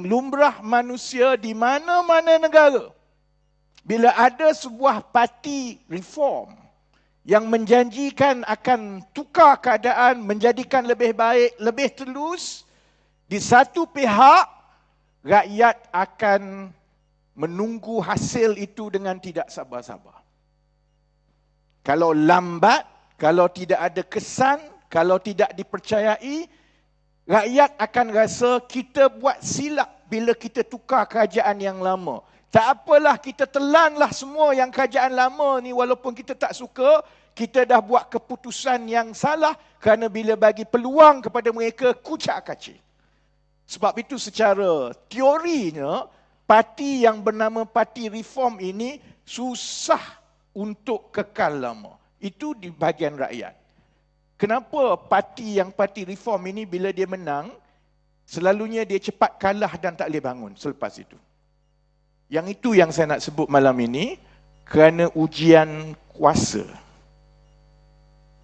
lumrah manusia di mana-mana negara. Bila ada sebuah parti reform yang menjanjikan akan tukar keadaan, menjadikan lebih baik, lebih telus, di satu pihak, rakyat akan menunggu hasil itu dengan tidak sabar-sabar. Kalau lambat, kalau tidak ada kesan, kalau tidak dipercayai, rakyat akan rasa kita buat silap bila kita tukar kerajaan yang lama. Tak apalah kita telanlah semua yang kerajaan lama ni walaupun kita tak suka, kita dah buat keputusan yang salah kerana bila bagi peluang kepada mereka kucak kacir. Sebab itu secara teorinya, parti yang bernama Parti Reform ini susah untuk kekal lama. Itu di bahagian rakyat. Kenapa parti yang Parti Reform ini bila dia menang, selalunya dia cepat kalah dan tak boleh bangun selepas itu. Yang itu yang saya nak sebut malam ini kerana ujian kuasa.